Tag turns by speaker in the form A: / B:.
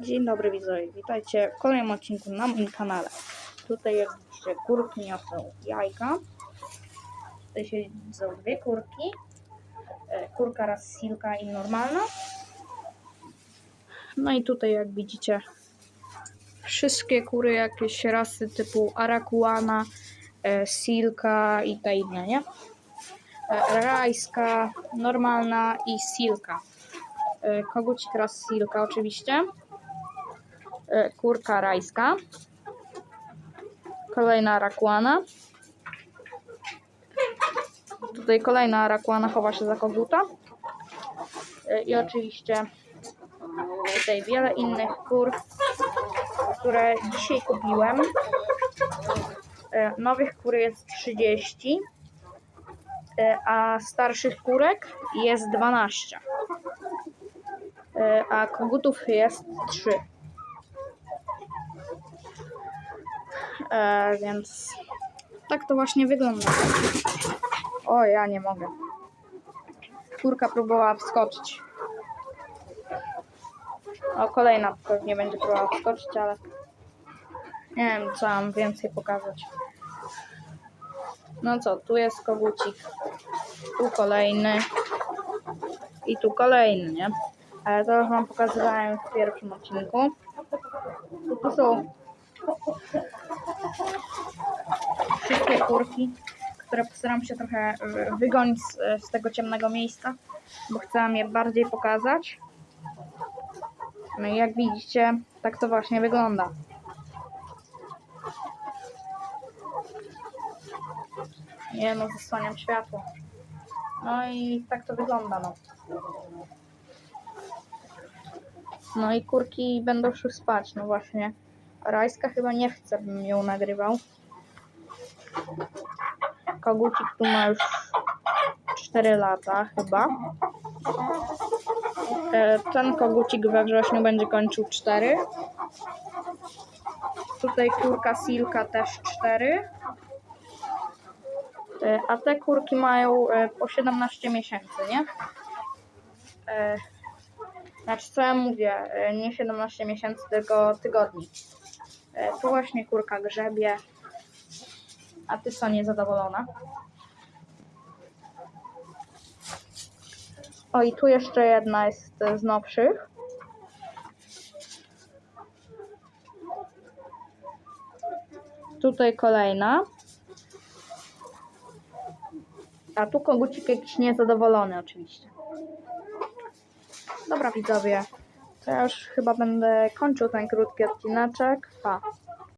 A: Dzień dobry widzowie, witajcie w kolejnym odcinku na moim kanale. Tutaj jak widzicie kurki niosą jajka. Tutaj siedzą dwie kurki. E, Kurka raz silka i normalna. No i tutaj jak widzicie wszystkie kury jakieś rasy typu arakuana, e, silka i te inne, nie? E, Rajska, normalna i silka. Kogucik raz silka oczywiście kurka rajska, kolejna rakłana. Tutaj kolejna rakłana chowa się za koguta. E, I oczywiście tutaj wiele innych kur, które dzisiaj kupiłem. E, Nowych kur jest 30, e, a starszych kurek jest 12. E, A kogutów jest 3. E, więc tak to właśnie wygląda. O, ja nie mogę. Kurka próbowała wskoczyć. O, kolejna pewnie będzie próbowała wskoczyć, ale nie wiem, co mam więcej pokazać. No co, tu jest kogucik. Tu kolejny. I tu kolejny, nie? Ale to już wam pokazywałem w pierwszym odcinku. Tu są wszystkie kurki, które postaram się trochę e, wygonić z, z tego ciemnego miejsca, bo chcę wam je bardziej pokazać. No i jak widzicie, tak to właśnie wygląda. Nie no, zasłaniam światło. No i tak to wygląda, no. No i kurki będą szły spać, no właśnie. Rajska chyba nie chce, bym ją nagrywał. Kogucik tu ma już 4 lata chyba. E, Ten kogucik we wrześniu będzie kończył 4. Tutaj kurka Silka też 4. E, A te kurki mają e, po 17 miesięcy, nie? Znaczy, co ja mówię? Nie 17 miesięcy, tylko tygodni. Tu właśnie kurka grzebie. A ty co, niezadowolona? O, i tu jeszcze jedna jest z nowszych. Tutaj kolejna. A tu kogucik jakiś niezadowolony oczywiście. Dobra widzowie, to ja już chyba będę kończył ten krótki odcineczek. Pa.